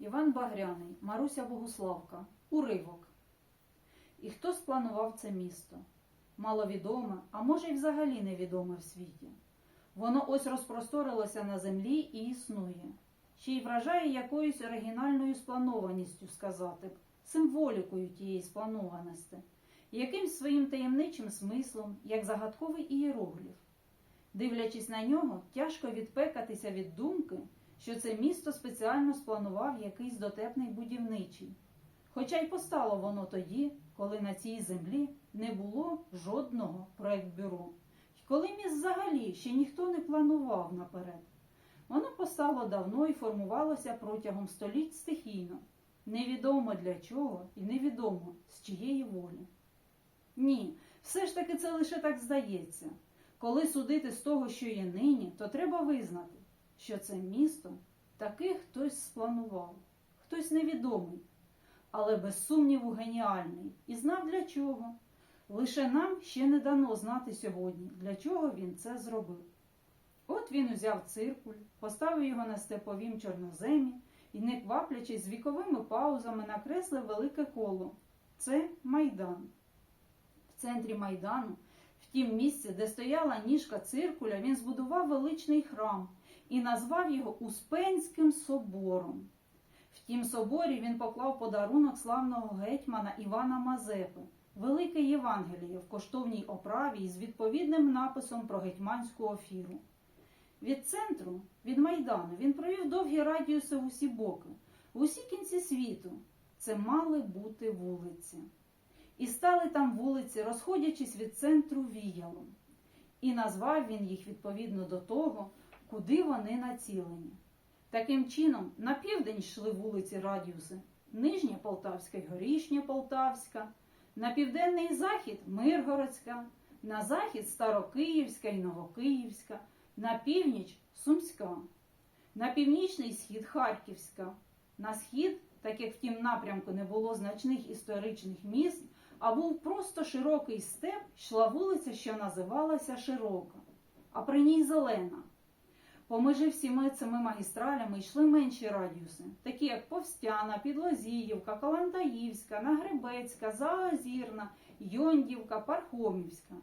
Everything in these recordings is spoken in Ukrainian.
Іван Багряний, Маруся Богуславка. Уривок. І хто спланував це місто? Маловідоме, а може й взагалі невідоме в світі. Воно ось розпросторилося на землі і існує. Ще й вражає якоюсь оригінальною спланованістю сказати б, символікою тієї спланованості, якимсь своїм таємничим смислом, як загадковий ієрогліф. Дивлячись на нього, тяжко відпекатися від думки, що це місто спеціально спланував якийсь дотепний будівничий. Хоча й постало воно тоді, коли на цій землі не було жодного проєктбюро, й коли міст взагалі ще ніхто не планував наперед. Воно постало давно і формувалося протягом століть стихійно, невідомо для чого і невідомо з чиєї волі. Ні, все ж таки це лише так здається. Коли судити з того, що є нині, то треба визнати, що це місто таки хтось спланував, хтось невідомий, але без сумніву геніальний і знав для чого. Лише нам ще не дано знати сьогодні, для чого він це зробив. От він узяв циркуль, поставив його на степовім чорноземі і, не кваплячись з віковими паузами, накреслив велике коло. Це майдан. В центрі майдану, в тім місці, де стояла ніжка циркуля, він збудував величний храм і назвав його Успенським собором. В тім соборі він поклав подарунок славного гетьмана Івана Мазепи, велике Євангеліє в коштовній оправі з відповідним написом про гетьманську офіру. Від центру, від майдану, він провів довгі радіуси в усі боки, в усі кінці світу. Це мали бути вулиці. І стали там вулиці, розходячись від центру віялом. І назвав він їх відповідно до того, куди вони націлені. Таким чином, на південь йшли вулиці Радіуси, Нижня Полтавська й Горішня Полтавська, на південний захід Миргородська, на захід Старокиївська і Новокиївська, на північ Сумська, на північний схід Харківська, на схід, так як в тім напрямку не було значних історичних міст, а був просто широкий степ, йшла вулиця, що називалася Широка, а при ній зелена. Поміж всіми цими магістралями йшли менші радіуси, такі як Повстяна, Підлозіївка, Калантаївська, Нагребецька, Заозірна, Йондівка, Пархомівська.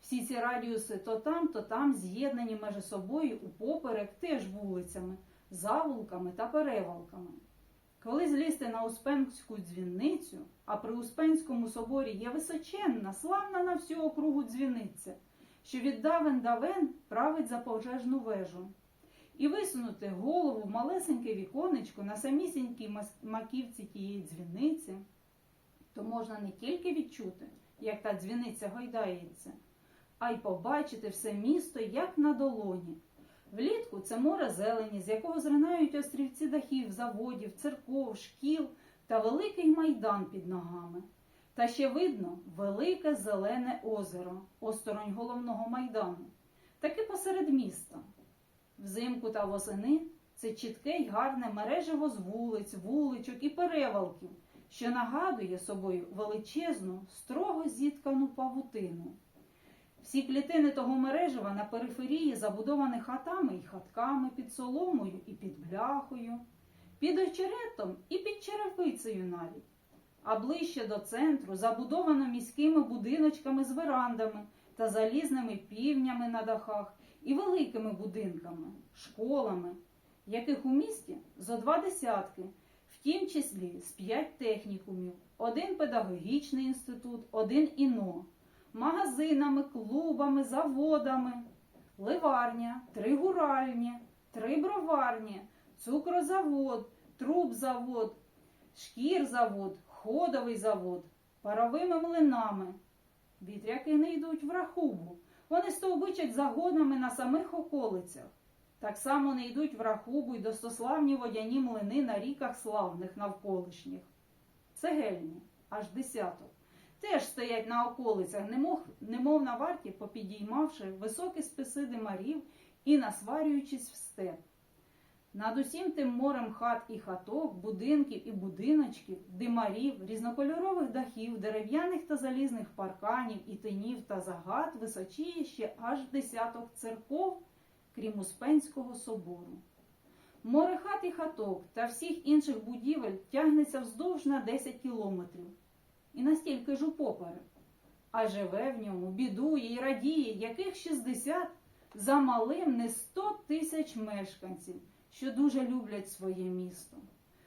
Всі ці радіуси то там, то там з'єднані між собою упоперек теж вулицями, завулками та перевалками. Коли злізти на Успенську дзвіницю, а при Успенському соборі є височенна, славна на всю округу дзвіниця, що від давен давен править за пожежну вежу, і висунути голову в малесеньке віконечко на самісінькій маківці тієї дзвіниці, то можна не тільки відчути, як та дзвіниця гойдається, а й побачити все місто як на долоні. Влітку це море зелені, з якого зринають острівці дахів, заводів, церков, шкіл та великий майдан під ногами. Та ще видно велике зелене озеро, осторонь головного майдану, таки посеред міста. Взимку та восени це чітке й гарне мережево з вулиць, вуличок і перевалків, що нагадує собою величезну, строго зіткану павутину. Всі клітини того мережева на периферії забудовані хатами і хатками під соломою і під бляхою, під очеретом і під черепицею навіть. А ближче до центру забудовано міськими будиночками з верандами та залізними півнями на дахах і великими будинками, школами, яких у місті зо два десятки, в тім числі з п'ять технікумів, один педагогічний інститут, один ІНО магазинами, клубами, заводами, ливарня, три гуральні, три броварні, цукрозавод, трубзавод, шкірзавод, ходовий завод, паровими млинами. Вітряки не йдуть в рахубу. Вони стовбичать загонами на самих околицях. Так само не йдуть в рахубу й достославні водяні млини на ріках славних навколишніх. Цегельні, аж десяток теж стоять на околицях, немов, немов на варті, попідіймавши високі списи димарів і насварюючись в степ. Над усім тим морем хат і хаток, будинків і будиночків, димарів, різнокольорових дахів, дерев'яних та залізних парканів, і тинів та загад височіє ще аж десяток церков, крім Успенського собору. Море хат і хаток та всіх інших будівель тягнеться вздовж на 10 кілометрів. І настільки ж упоперек. А живе в ньому, бідує і радіє, яких 60 за малим не 100 тисяч мешканців, що дуже люблять своє місто.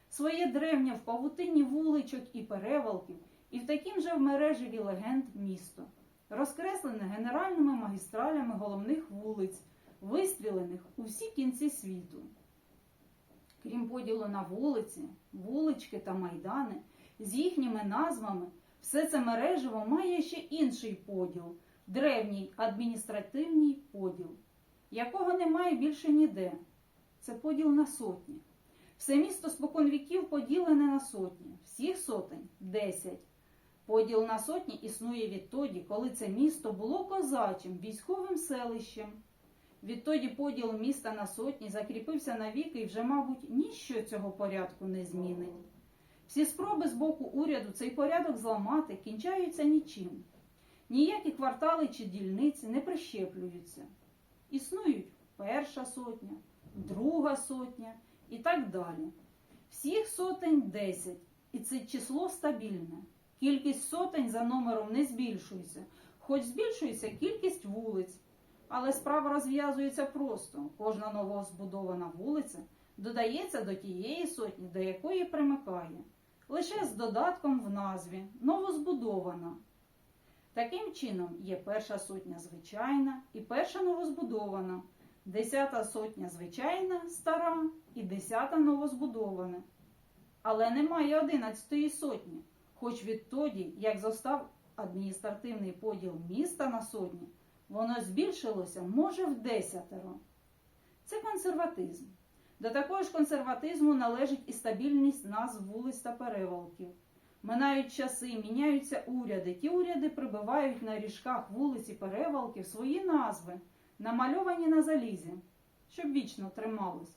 Своє древнє в павутині вуличок і перевалків, і в таким же в мережеві легенд місто, розкреслене генеральними магістралями головних вулиць, вистрілених у всі кінці світу. Крім поділу на вулиці, вулички та майдани, з їхніми назвами, все це мережево має ще інший поділ древній адміністративний поділ, якого немає більше ніде. Це поділ на сотні. Все місто спокон віків поділене на сотні, всіх сотень десять. Поділ на сотні існує відтоді, коли це місто було козачим військовим селищем. Відтоді поділ міста на сотні закріпився навіки і вже, мабуть, ніщо цього порядку не змінить. Всі спроби з боку уряду цей порядок зламати кінчаються нічим. Ніякі квартали чи дільниці не прищеплюються. Існують перша сотня, друга сотня і так далі. Всіх сотень 10, і це число стабільне. Кількість сотень за номером не збільшується, хоч збільшується кількість вулиць. Але справа розв'язується просто. Кожна новозбудована вулиця додається до тієї сотні, до якої примикає, лише з додатком в назві новозбудована. Таким чином є перша сотня звичайна і перша новозбудована, десята сотня звичайна стара і десята новозбудована. Але немає одинадцятої сотні, хоч відтоді, як зостав адміністративний поділ міста на сотні, воно збільшилося може в десятеро. Це консерватизм. До такого ж консерватизму належить і стабільність назв вулиць та перевалків. Минають часи, міняються уряди. Ті уряди прибивають на ріжках вулиць і перевалків свої назви, намальовані на залізі, щоб вічно трималось.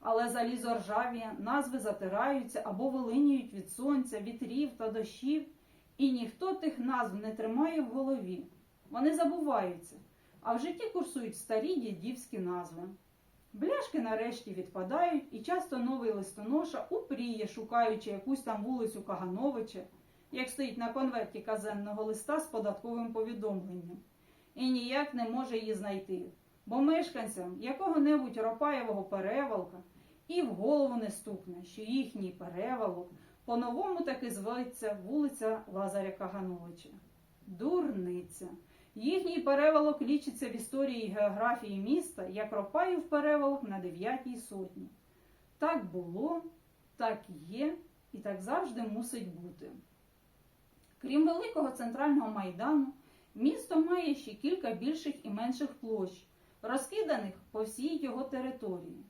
Але залізо ржавіє, назви затираються або вилинюють від сонця, вітрів та дощів, і ніхто тих назв не тримає в голові. Вони забуваються, а в житті курсують старі дідівські назви. Бляшки нарешті відпадають, і часто новий листоноша упріє, шукаючи якусь там вулицю Кагановича, як стоїть на конверті казенного листа з податковим повідомленням, і ніяк не може її знайти, бо мешканцям якого-небудь Ропаєвого перевалка і в голову не стукне, що їхній перевалок по-новому таки зветься вулиця Лазаря Кагановича. Дурниця. Їхній перевалок лічиться в історії і географії міста як Ропаїв перевалок на дев'ятій сотні. Так було, так є і так завжди мусить бути. Крім великого центрального майдану, місто має ще кілька більших і менших площ, розкиданих по всій його території,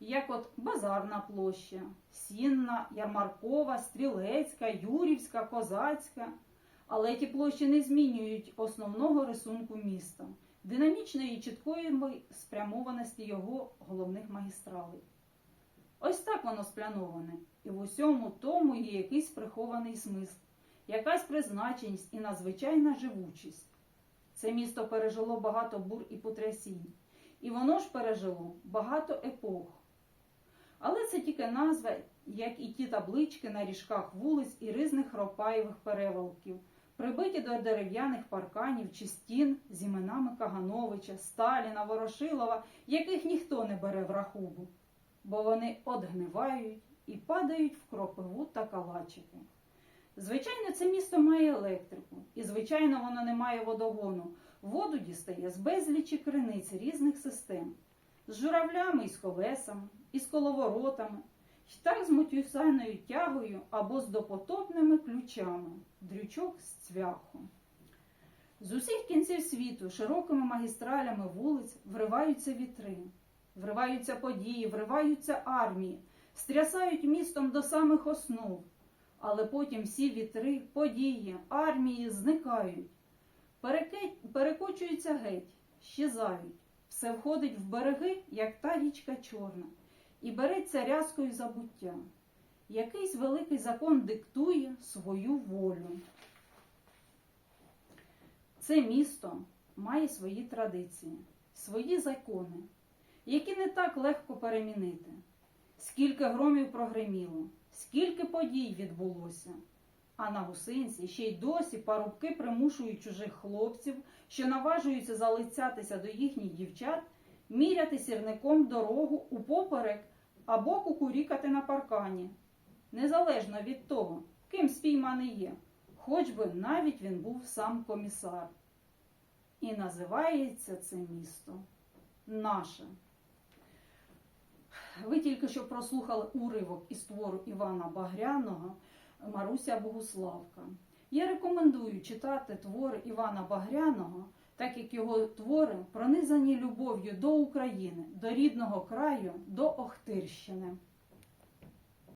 як от Базарна площа, Сінна, Ярмаркова, Стрілецька, Юрівська, Козацька. Але ті площі не змінюють основного рисунку міста, динамічної і чіткої спрямованості його головних магістралей. Ось так воно сплановане, і в усьому тому є якийсь прихований смисл, якась призначеність і надзвичайна живучість. Це місто пережило багато бур і потрясінь, і воно ж пережило багато епох. Але це тільки назва, як і ті таблички на ріжках вулиць і різних ропаєвих перевалків, прибиті до дерев'яних парканів чи стін з іменами Кагановича, Сталіна, Ворошилова, яких ніхто не бере в рахубу, бо вони одгнивають і падають в кропиву та калачики. Звичайно, це місто має електрику, і, звичайно, воно не має водогону. Воду дістає з безлічі криниць різних систем, з журавлями і з колесами, і з коловоротами, і так з мотюсаною тягою або з допотопними ключами, дрючок з цвяху. З усіх кінців світу широкими магістралями вулиць вриваються вітри, вриваються події, вриваються армії, стрясають містом до самих основ. Але потім всі вітри, події, армії зникають, перекочуються геть, щезають. Все входить в береги, як та річка чорна, і береться рязкою забуття. Якийсь великий закон диктує свою волю. Це місто має свої традиції, свої закони. які не так легко перемінити. Скільки громів прогреміло, скільки подій відбулося. А на гусинці ще й досі парубки примушують чужих хлопців, що наважуються залицятися до їхніх дівчат, міряти сірником дорогу упоперек або кукурікати на паркані, незалежно від того, ким спійманий є, хоч би навіть він був сам комісар. І називається це місто наше. Ви тільки що прослухали уривок із твору Івана Багряного Маруся Богуславка. Я рекомендую читати твори Івана Багряного, так як його твори пронизані любов'ю до України, до рідного краю, до Охтирщини.